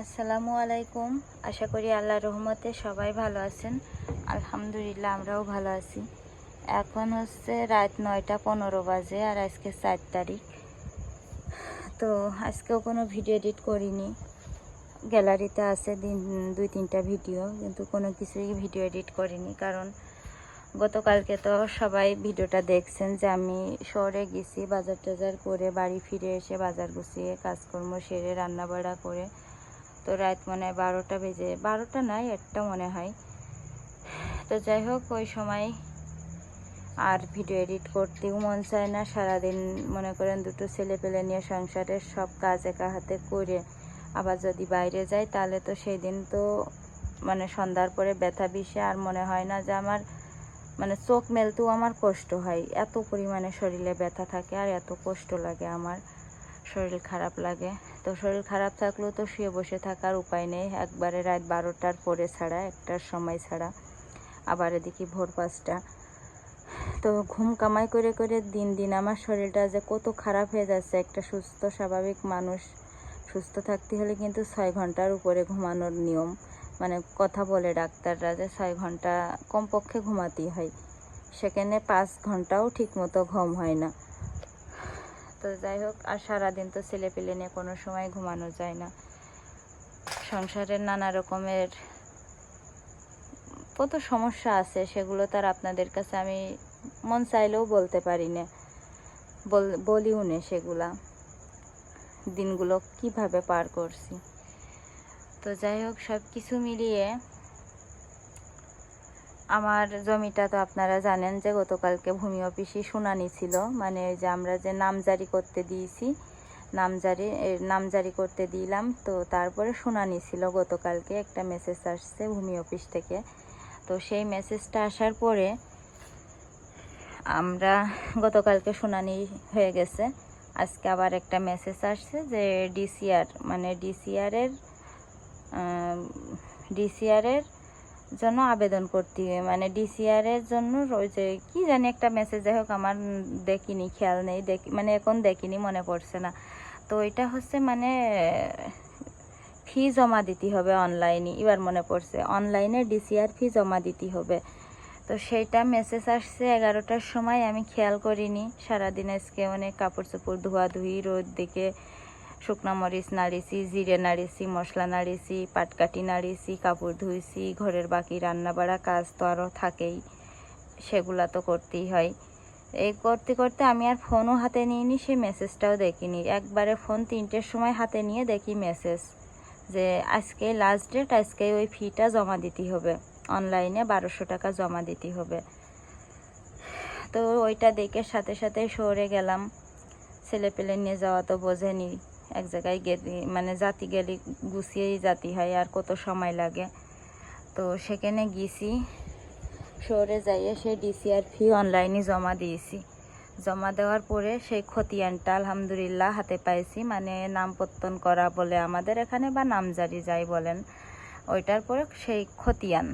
আসসালামু আলাইকুম। আশা করি আল্লাহ রহমতে সবাই ভালো আছেন। আলহামদুলিল্লাহ, আমরাও ভালো আছি। এখন হচ্ছে রাত নয়টা পনেরো বাজে আর আজকে চার তারিখ। তো আজকেও কোনো ভিডিও এডিট করিনি। গ্যালারিতে আছে দিন, দুই তিনটা ভিডিও, কিন্তু কোনো কিছুই ভিডিও এডিট করিনি। কারণ গতকালকে তো সবাই ভিডিওটা দেখছেন যে আমি শহরে গেছি বাজার টাজার করে বাড়ি ফিরে এসে বাজার গুছিয়ে কাজকর্ম সেরে রান্না বাড়া করে তো রাত মনে হয় বারোটা বেজে, বারোটা নাই, একটা মনে হয়। তো যাই হোক, ওই সময় আর ভিডিও এডিট করতেও মন চায় না। সারাদিন মনে করেন দুটো ছেলে পেলে নিয়ে সংসারের সব কাজ একা হাতে করে আবার যদি বাইরে যাই, তাহলে তো সেই দিন তো মানে সন্ধ্যার পরে ব্যথা বিষে আর মনে হয় না যে আমার মানে চোখ মেলতেও আমার কষ্ট হয়। এত পরিমাণে শরীরে ব্যথা থাকে আর এত কষ্ট লাগে আমার। শরীর খারাপ লাগে। তো শরীর খারাপ থাকলেও তো শুয়ে বসে থাকার উপায় নেই। একবারে রাত বারোটার পরে ছাড়া, একটার সময় ছাড়া। আবার এদিকে ভোর পাঁচটা। তো ঘুম কামাই করে করে দিন দিন আমার শরীরটা যে কত খারাপ হয়ে যাচ্ছে। একটা সুস্থ, স্বাভাবিক মানুষ সুস্থ থাকতে হলে কিন্তু ছয় ঘণ্টার উপরে ঘুমানোর নিয়ম। মানে কথা বলে ডাক্তাররা যে ছয় ঘণ্টা কমপক্ষে ঘুমাতেই হয়। সেখানে পাঁচ ঘন্টাও ঠিক মতো ঘুম হয় না। তো যাই হোক, আর সারাদিন তো ছেলে পেলে নিয়ে কোনো সময় ঘুমানো যায় না। সংসারের নানা রকমের কত সমস্যা আছে, সেগুলো তার আপনাদের কাছে আমি মন চাইলেও বলতে পারি না। বল- বলিও নে সেগুলা। দিনগুলো কীভাবে পার করছি। তো যাই হোক সব কিছু মিলিয়ে আমার জমিটা তো আপনারা জানেন যে গতকালকে ভূমি অফিসে শুনানি ছিল। মানে যে আমরা যে নামজারি করতে দিয়েছি, নামজারি নামজারি করতে দিলাম, তো তারপরে শুনানি ছিল গতকালকে। একটা মেসেজ আসছে ভূমি অফিস থেকে। তো সেই মেসেজটা আসার পরে আমরা গতকালকে শুনানি হয়ে গেছে। আজকে আবার একটা মেসেজ আসছে যে ডিসিআর মানে ডিসিআরের ডিসিআরের জন্য আবেদন করতে। মানে ডিসিআর এর জন্য যে, কি জানি একটা মেসেজ যাই হোক আমার দেখিনি, খেয়াল নেই, দেখি মানে এখন দেখিনি, মনে পড়ছে না। তো এটা হচ্ছে মানে ফি জমা দিতে হবে অনলাইনে এবার মনে পড়ছে। অনলাইনে ডিসিআর ফি জমা দিতে হবে। তো সেইটা মেসেজ আসছে এগারোটার সময়, আমি খেয়াল করিনি। সারাদিন আজকে অনেক কাপড় চোপড় ধোয়াধুয়ি, রোদ দিকে শুকনা মরিচ নাড়িছি, জিরে নাড়িছি, মশলা নাড়িছি পাটকাটি নাড়িছি, কাপড় ধুইছি, ঘরের বাকি রান্না বাড়া কাজ তো আরও থাকেই, সেগুলা তো করতেই হয়। এই করতে করতে আমি আর ফোনও হাতে নিইনি সেই মেসেজটাও দেখিনি। একবারে ফোন তিনটের সময় হাতে নিয়ে দেখি মেসেজ যে, আজকে লাস্ট ডেট আজকে ওই ফিটা জমা দিতে হবে। অনলাইনে বারোশো টাকা জমা দিতে হবে। তো ওইটা দেখে সাথে সাথে সরে গেলাম। ছেলে পেলে নিয়ে যাওয়া তো বোঝেনি। এক জায়গায় গেলে মানে জাতি গেলে, গুছিয়েই জাতি হয়, আর কত সময় লাগে। তো সেখানে গেছি, শহরে যাইয়ে সেই ডিসিআর ফি অনলাইনে জমা দিয়েছি। জমা দেওয়ার পরে সেই খতিয়ানটা আলহামদুলিল্লাহ হাতে পাইছি মানে নামপত্তন করা বলে আমাদের এখানে বা নামজারি যাই বলেন, ওইটার পরে সেই খতিয়ান।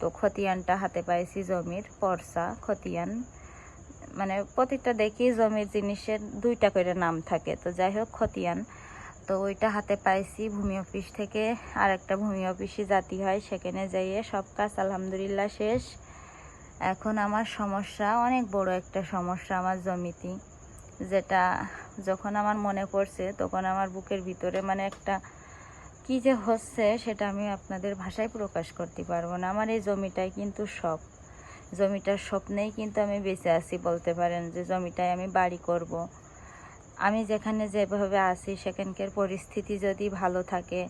তো খতিয়ানটা হাতে পাইছি জমির, পরসা, খতিয়ান। মানে প্রতিটা দেখি জমির জিনিসের দুইটা করে নাম থাকে। তো যাই হোক খতিয়ান। তো ওইটা হাতে পাইছি ভূমি অফিস থেকে। আর একটা ভূমি অফিসে জাতি হয়, সেখানে যাইয়ে সব কাজ আলহামদুলিল্লাহ শেষ। এখন আমার সমস্যা, অনেক বড় একটা সমস্যা আমার জমিতে, যেটা যখন আমার মনে পড়ছে, তখন আমার বুকের ভিতরে মানে একটা কি যে হচ্ছে, সেটা আমি আপনাদের ভাষায় প্রকাশ করতে পারব না। আমার এই জমিটাই কিন্তু সব জমিটার স্বপ্নেই কিন্তু আমি বেঁচে আছি বলতে পারেন যে জমিটায় আমি বাড়ি করব। আমি যেখানে যেভাবে আছি সেখানকার পরিস্থিতি যদি ভালো থাকে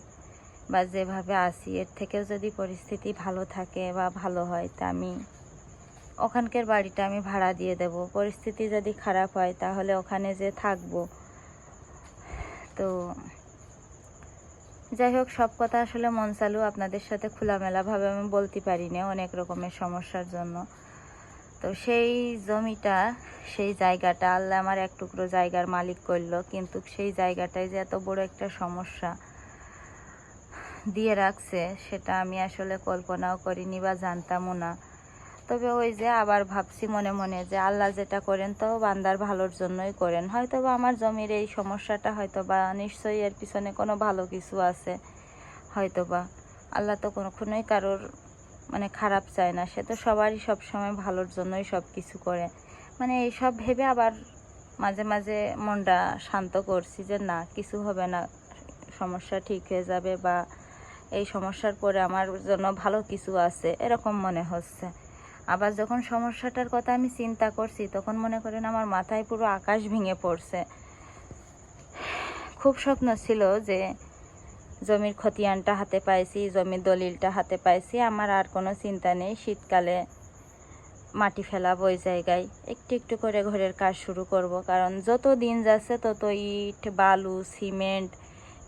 বা যেভাবে আছি, এর থেকেও যদি পরিস্থিতি ভালো থাকে বা ভালো হয়, তা আমি ওখানকার বাড়িটা আমি ভাড়া দিয়ে দেব পরিস্থিতি যদি খারাপ হয়, তাহলে ওখানে যে থাকব তো যাই হোক, সব কথা আসলে মন চালু, আপনাদের সাথে খোলামেলাভাবে আমি বলতে পারি না অনেক রকমের সমস্যার জন্য। তো সেই জমিটা, সেই জায়গাটা, আল্লাহ আমার এক টুকরো জায়গার মালিক করল, কিন্তু সেই জায়গাটায় যে এত বড় একটা সমস্যা দিয়ে রাখছে, সেটা আমি আসলে কল্পনাও করিনি বা জানতামও না। তবে ওই যে আবার ভাবছি মনে মনে যে আল্লাহ যেটা করেন তো বান্দার ভালোর জন্যই করেন। হয়তো বা আমার জমির এই সমস্যাটা হয়তো বা নিশ্চয়ই এর পিছনে কোনো ভালো কিছু আছে। হয়তো বা আল্লাহ তো কখনোই কারোর মানে খারাপ চায় না। সে তো সবারই সব সময় ভালোর জন্যই সব কিছু করে। মানে এইসব ভেবে আবার মাঝে মাঝে মনটা শান্ত করছি যে না, কিছু হবে না, সমস্যা ঠিক হয়ে যাবে বা এই সমস্যার পরে আমার জন্য ভালো কিছু আছে, এরকম মনে হচ্ছে। আবার যখন সমস্যাটার কথা আমি চিন্তা করছি, তখন মনে করেন আমার মাথায় পুরো আকাশ ভেঙে পড়ছে। খুব স্বপ্ন ছিল যে জমির খতিয়ানটা হাতে পাইছি, জমির দলিলটা হাতে পাইছি। আমার আর কোনো চিন্তা নেই, শীতকালে মাটি ফেলাবো ওই জায়গায়। একটু একটু করে ঘরের কাজ শুরু করব, কারণ যত দিন যাচ্ছে তত ইট, বালু, সিমেন্ট,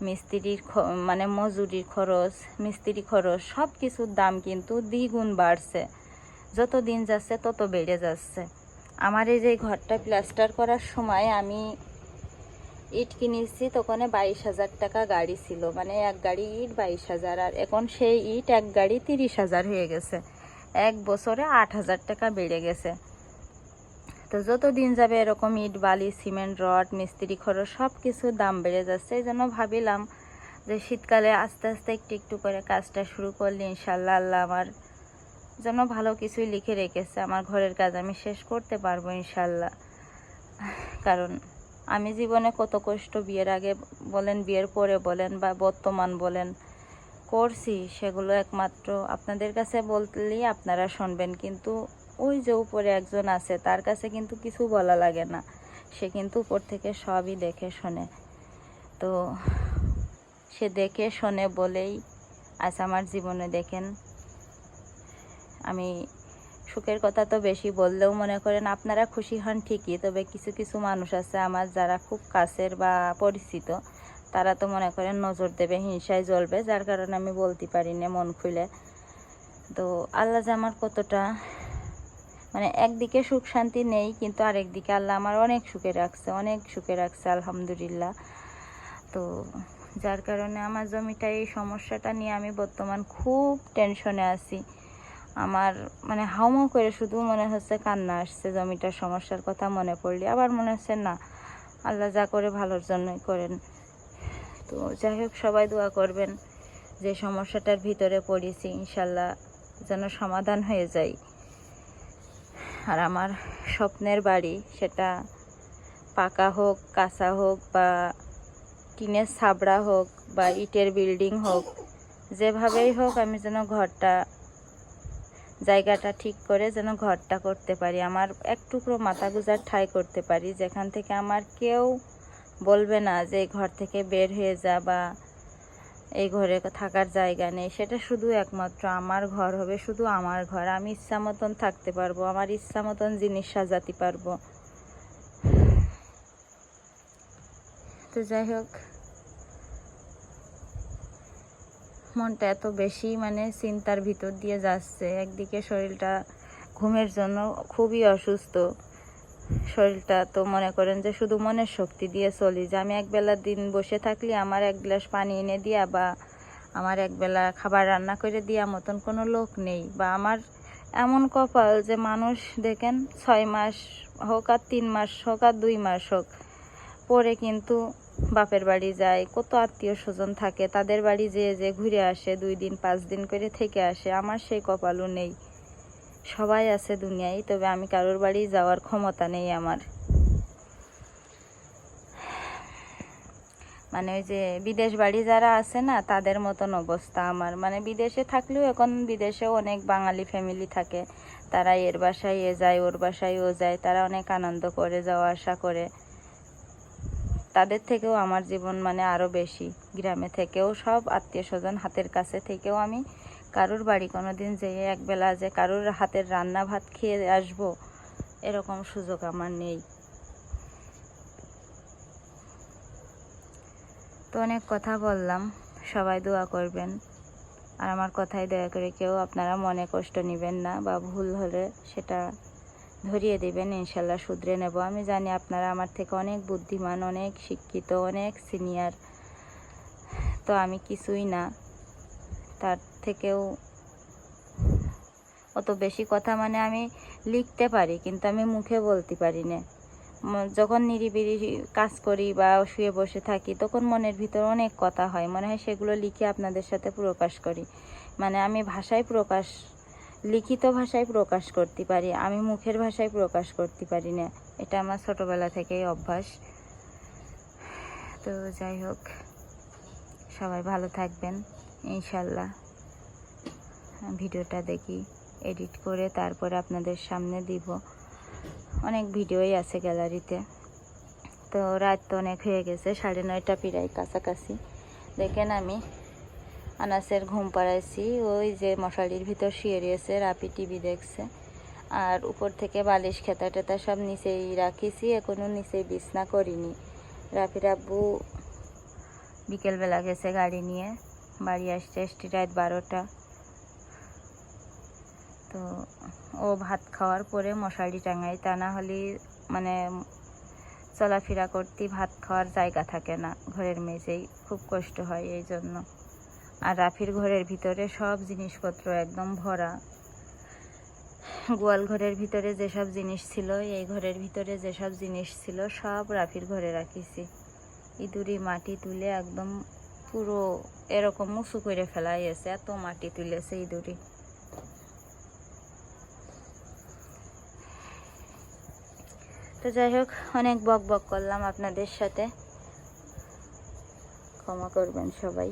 মিস্ত্রির মানে মজুরির খরচ, মিস্ত্রি খরচ সব কিছুর দাম কিন্তু দ্বিগুণ বাড়ছে। যত দিন যাচ্ছে তত বেড়ে যাচ্ছে। আমার এই যে ঘরটা প্লাস্টার করার সময় আমি ইট কিনেছি, তখন বাইশ হাজার টাকা গাড়ি ছিল। মানে এক গাড়ি ইট বাইশ হাজার, আর এখন সেই ইট এক গাড়ি তিরিশ হাজার হয়ে গেছে। এক বছরে আট হাজার টাকা বেড়ে গেছে। তো যত দিন যাবে এরকম ইট, বালি, সিমেন্ট, রড, মিস্ত্রি, খরচ সব কিছুর দাম বেড়ে যাচ্ছে। এই জন্য ভাবিলাম যে শীতকালে আস্তে আস্তে একটু একটু করে কাজটা শুরু করলে ইনশাল্লাহ আল্লাহ আমার জন্য ভালো কিছুই লিখে রেখেছে। আমার ঘরের কাজ আমি শেষ করতে পারব ইনশাল্লাহ। কারণ আমি জীবনে কত কষ্ট বিয়ের আগে বলেন, বিয়ের পরে বলেন বা বর্তমান বলেন, করছি। সেগুলো একমাত্র আপনাদের কাছে বললেই আপনারা শুনবেন। কিন্তু ওই যে উপরে একজন আছে, তার কাছে কিন্তু কিছু বলা লাগে না। সে কিন্তু উপর থেকে সবই দেখে শোনে। তো সে দেখে শোনে বলেই আজ আমার জীবনে দেখেন আমি সুখের কথা তো বেশি বললেও মনে করেন আপনারা খুশি হন ঠিকই, তবে কিছু কিছু মানুষ আছে আমার যারা খুব কাছের বা পরিচিত, তারা তো মনে করেন নজর দেবে, হিংসায় জ্বলবে, যার কারণে আমি বলতে পারি না মন খুলে। তো আল্লাহ যে আমার কতটা মানে একদিকে সুখ শান্তি নেই, কিন্তু আরেকদিকে আল্লাহ আমার অনেক সুখে রাখছে, অনেক সুখে রাখছে, আলহামদুলিল্লাহ। তো যার কারণে আমার জমিটা, এই সমস্যাটা নিয়ে আমি বর্তমান খুব টেনশনে আছি। আমার মানে হাউমাউ করে শুধু মনে হচ্ছে কান্না আসছে, জমিটার সমস্যার কথা মনে পড়লে। আবার মনে হচ্ছে, না, আল্লাহ যা করে ভালোর জন্যই করেন। তো যাই হোক, সবাই দোয়া করবেন যে সমস্যাটার ভিতরে পড়েছি, ইনশাল্লাহ যেন সমাধান হয়ে যায়। আর আমার স্বপ্নের বাড়ি, সেটা পাকা হোক, কাঁচা হোক বা টিনের ছাবড়া হোক বা ইটের বিল্ডিং হোক, যেভাবেই হোক, আমি যেন ঘরটা জায়গাটা ঠিক করে যেন ঘরটা করতে পারি, আমার এক টুকরো মাথা গুজার ঠাই করতে পারি, যেখান থেকে আমার কেউ বলবে না যে ঘর থেকে বের হয়ে যা বা এই ঘরে থাকার জায়গা নেই। সেটা শুধু একমাত্র আমার ঘর হবে, শুধু আমার ঘর। আমি ইচ্ছা মতন থাকতে পারব, আমার ইচ্ছা মতন জিনিস সাজাতে পারব। তো যাই হোক মনটা এত বেশি মানে চিন্তার ভিতর দিয়ে যাচ্ছে। একদিকে শরীরটা ঘুমের জন্য খুবই অসুস্থ। শরীরটা তো মনে করেন যে শুধু মনের শক্তি দিয়ে চলি। যে আমি একবেলা দিন বসে থাকলে আমার এক গ্লাস পানি এনে দিয়া বা আমার একবেলা খাবার রান্না করে দেওয়া মতন কোনো লোক নেই। বা আমার এমন কপাল যে মানুষ দেখেন ছয় মাস হোক আর তিন মাস হোক আর দুই মাস হোক, পরে কিন্তু বাপের বাড়ি যায়, কত আত্মীয় স্বজন থাকে, তাদের বাড়ি যেয়ে যে ঘুরে আসে, দুই দিন, পাঁচ দিন করে থেকে আসে, আমার সেই কপালও নেই। সবাই আছে দুনিয়ায়, তবে আমি কারোর বাড়ি যাওয়ার ক্ষমতা নেই আমার। মানে ওই যে বিদেশ বাড়ি যারা আছে না, তাদের মতন অবস্থা আমার। মানে বিদেশে থাকলেও এখন বিদেশেও অনেক বাঙালি ফ্যামিলি থাকে। তারা এর বাসায় এ যায়, ওর বাসায় ও যায়, তারা অনেক আনন্দ করে, যাওয়া আসা করে। তাদের থেকেও আমার জীবন মানে আরও বেশি। গ্রামে থেকেও সব আত্মীয় স্বজন হাতের কাছে থেকেও আমি কারোর বাড়ি কোনো দিন যেয়ে একবেলা যে কারোর হাতের রান্না ভাত খেয়ে আসব, এরকম সুযোগ আমার নেই। তো অনেক কথা বললাম, সবাই দোয়া করবেন। আর আমার কথাই দয়া করে কেউ আপনারা মনে কষ্ট নেবেন না বা ভুল হলে সেটা ধরিয়ে দেবেন, ইনশাল্লাহ শুধরে নেব। আমি জানি আপনারা আমার থেকে অনেক বুদ্ধিমান, অনেক শিক্ষিত, অনেক সিনিয়র। তো আমি কিছুই না। তার থেকেও অত বেশি কথা মানে আমি লিখতে পারি, কিন্তু আমি মুখে বলতে পারি না। যখন নিরিবিলি কাজ করি বা শুয়ে বসে থাকি, তখন মনের ভিতর অনেক কথা হয়। মনে হয় সেগুলো লিখে আপনাদের সাথে প্রকাশ করি। মানে আমি ভাষায় প্রকাশ লিখিত ভাষায় প্রকাশ করতে পারি, আমি মুখের ভাষায় প্রকাশ করতে পারি না। এটা আমার ছোটবেলা থেকেই অভ্যাস। তো যাই হোক, সবাই ভালো থাকবেন, ইনশাল্লাহ। ভিডিওটা দেখি, এডিট করে তারপরে আপনাদের সামনে দিব। অনেক ভিডিওই আছে গ্যালারিতে। তো রাত তো অনেক হয়ে গেছে, সাড়ে নয়টা প্রায় কাছাকাছি। দেখেন আমি আনাসের ঘুম পাড়াইছি, ওই যে মশারির ভিতর শুয়ে রয়েছে, রাপি টিভি দেখছে। আর উপর থেকে বালিশ, খেতা টেতা সব নিচেই রাখিছি, এখনও নিচেই বিছনা করিনি। রাফির আব্বু বিকেলবেলা গেছে গাড়ি নিয়ে, বাড়ি আসতে আসতে রাত বারোটা। তো ও ভাত খাওয়ার পরে মশারি টাঙাই, তা না হলে মানে চলাফেরা করতে ভাত খাওয়ার জায়গা থাকে না, ঘরের মেঝেই। খুব কষ্ট হয় এই জন্য। আর রাফির ঘরের ভিতরে সব জিনিসপত্র একদম ভরা। গোয়াল ঘরের ভিতরে যেসব জিনিস ছিল, এই ঘরের ভিতরে যেসব জিনিস ছিল, সব রাফির ঘরে রাখিছি। ইঁদুরি মাটি তুলে একদম পুরো এরকম উঁচু করে ফেলাই আছে এত মাটি তুলেছে ইঁদুরি। তো যাই হোক, অনেক বক বক করলাম আপনাদের সাথে। ক্ষমা করবেন সবাই।